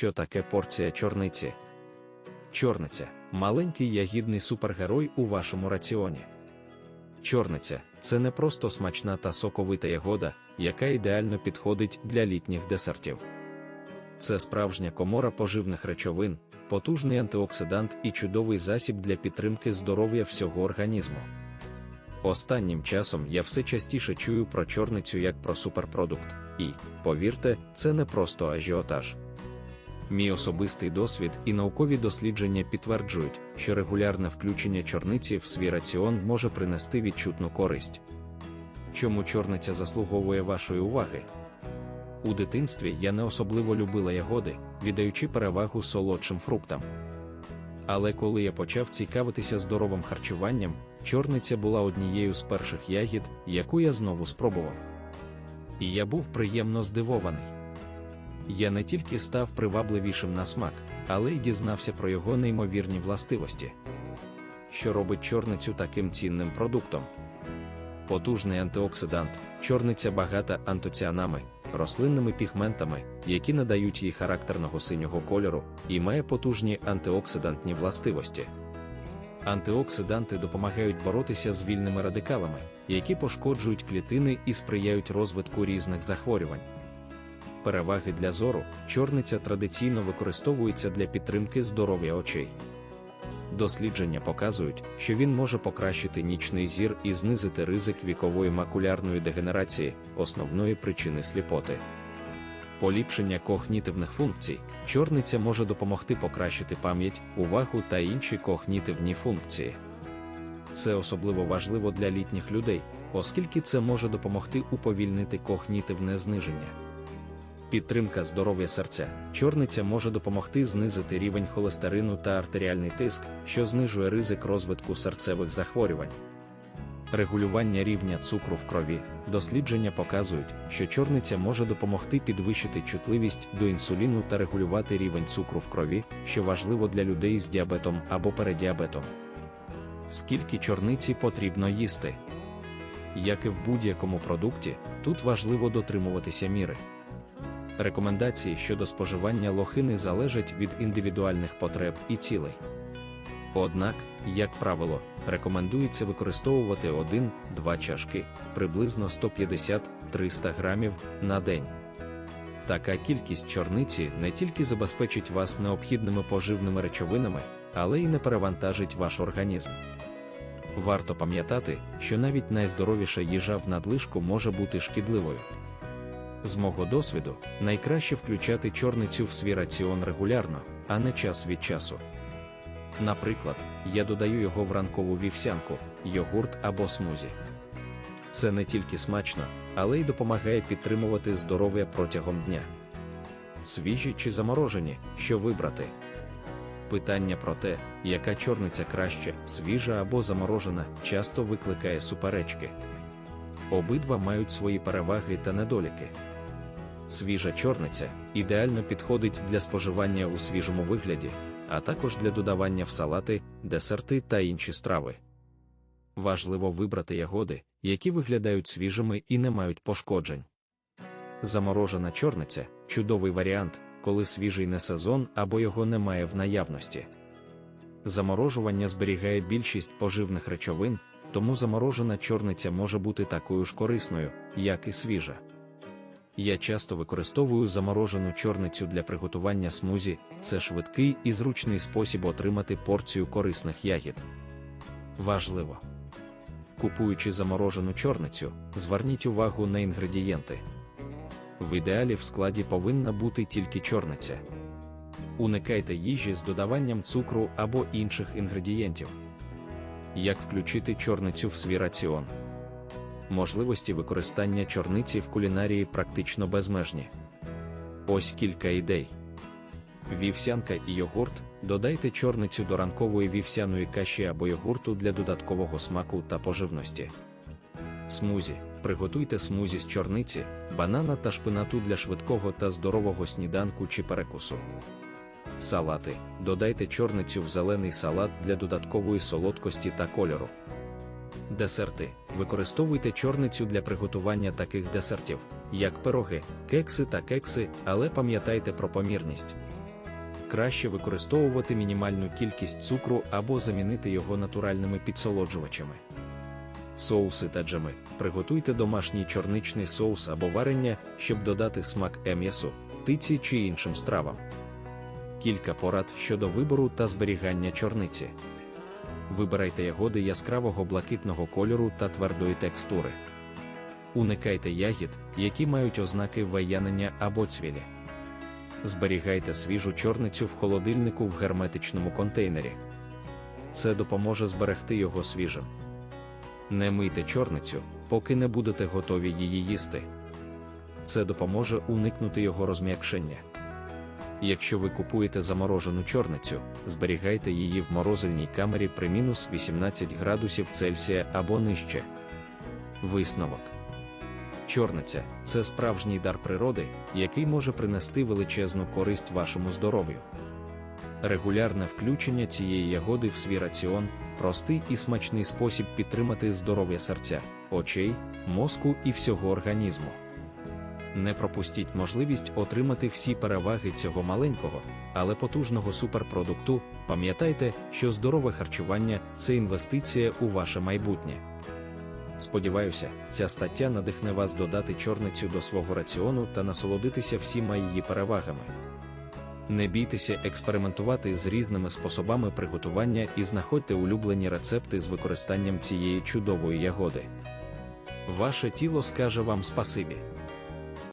Що таке порція чорниці? Чорниця маленький ягідний супергерой у вашому раціоні. Чорниця це не просто смачна та соковита ягода, яка ідеально підходить для літніх десертів. Це справжня комора поживних речовин, потужний антиоксидант і чудовий засіб для підтримки здоров'я всього організму. Останнім часом я все частіше чую про чорницю як про суперпродукт, і, повірте, це не просто ажіотаж. Мій особистий досвід і наукові дослідження підтверджують, що регулярне включення чорниці в свій раціон може принести відчутну користь. Чому чорниця заслуговує вашої уваги? У дитинстві я не особливо любила ягоди, віддаючи перевагу солодшим фруктам. Але коли я почав цікавитися здоровим харчуванням, чорниця була однією з перших ягід, яку я знову спробував. І я був приємно здивований. Я не тільки став привабливішим на смак, але й дізнався про його неймовірні властивості. Що робить чорницю таким цінним продуктом? Потужний антиоксидант, чорниця багата антоціанами, рослинними пігментами, які надають їй характерного синього кольору, і має потужні антиоксидантні властивості. Антиоксиданти допомагають боротися з вільними радикалами, які пошкоджують клітини і сприяють розвитку різних захворювань. Переваги для зору, чорниця традиційно використовується для підтримки здоров'я очей. Дослідження показують, що він може покращити нічний зір і знизити ризик вікової макулярної дегенерації, основної причини сліпоти. Поліпшення когнітивних функцій, чорниця може допомогти покращити пам'ять, увагу та інші когнітивні функції. Це особливо важливо для літніх людей, оскільки це може допомогти уповільнити когнітивне зниження. Підтримка здоров'я серця. Чорниця може допомогти знизити рівень холестерину та артеріальний тиск, що знижує ризик розвитку серцевих захворювань. Регулювання рівня цукру в крові. Дослідження показують, що чорниця може допомогти підвищити чутливість до інсуліну та регулювати рівень цукру в крові, що важливо для людей з діабетом або передіабетом. Скільки чорниці потрібно їсти? Як і в будь-якому продукті, тут важливо дотримуватися міри. Рекомендації щодо споживання лохини залежать від індивідуальних потреб і цілей. Однак, як правило, рекомендується використовувати 1-2 чашки приблизно 150-300 грамів на день. Така кількість чорниці не тільки забезпечить вас необхідними поживними речовинами, але й не перевантажить ваш організм. Варто пам'ятати, що навіть найздоровіша їжа в надлишку може бути шкідливою. З мого досвіду, найкраще включати чорницю в свій раціон регулярно, а не час від часу. Наприклад, я додаю його в ранкову вівсянку, йогурт або смузі. Це не тільки смачно, але й допомагає підтримувати здоров'я протягом дня. Свіжі чи заморожені, що вибрати. Питання про те, яка чорниця краще, свіжа або заморожена, часто викликає суперечки. Обидва мають свої переваги та недоліки. Свіжа чорниця ідеально підходить для споживання у свіжому вигляді, а також для додавання в салати, десерти та інші страви. Важливо вибрати ягоди, які виглядають свіжими і не мають пошкоджень. Заморожена чорниця чудовий варіант, коли свіжий не сезон або його немає в наявності. Заморожування зберігає більшість поживних речовин, тому заморожена чорниця може бути такою ж корисною, як і свіжа. Я часто використовую заморожену чорницю для приготування смузі, це швидкий і зручний спосіб отримати порцію корисних ягід. Важливо. Купуючи заморожену чорницю, зверніть увагу на інгредієнти. В ідеалі в складі повинна бути тільки чорниця. Уникайте їжі з додаванням цукру або інших інгредієнтів. Як включити чорницю в свій раціон? Можливості використання чорниці в кулінарії практично безмежні. Ось кілька ідей. Вівсянка і йогурт. Додайте чорницю до ранкової вівсяної каші або йогурту для додаткового смаку та поживності. Смузі. Приготуйте смузі з чорниці, банана та шпинату для швидкого та здорового сніданку чи перекусу. Салати. Додайте чорницю в зелений салат для додаткової солодкості та кольору. Десерти. Використовуйте чорницю для приготування таких десертів, як пироги, кекси та кекси, але пам'ятайте про помірність. краще використовувати мінімальну кількість цукру або замінити його натуральними підсолоджувачами. Соуси та джеми. Приготуйте домашній чорничний соус або варення, щоб додати смак ем'ясу, птиці чи іншим стравам. Кілька порад щодо вибору та зберігання чорниці. Вибирайте ягоди яскравого блакитного кольору та твердої текстури. Уникайте ягід, які мають ознаки ваянення або цвілі. Зберігайте свіжу чорницю в холодильнику в герметичному контейнері. Це допоможе зберегти його свіжим. Не мийте чорницю, поки не будете готові її їсти. Це допоможе уникнути його розм'якшення. Якщо ви купуєте заморожену чорницю, зберігайте її в морозильній камері при мінус 18 градусів Цельсія або нижче. Висновок. Чорниця це справжній дар природи, який може принести величезну користь вашому здоров'ю. Регулярне включення цієї ягоди в свій раціон простий і смачний спосіб підтримати здоров'я серця, очей, мозку і всього організму. Не пропустіть можливість отримати всі переваги цього маленького, але потужного суперпродукту. Пам'ятайте, що здорове харчування це інвестиція у ваше майбутнє. Сподіваюся, ця стаття надихне вас додати чорницю до свого раціону та насолодитися всіма її перевагами. Не бійтеся експериментувати з різними способами приготування і знаходьте улюблені рецепти з використанням цієї чудової ягоди. Ваше тіло скаже вам спасибі.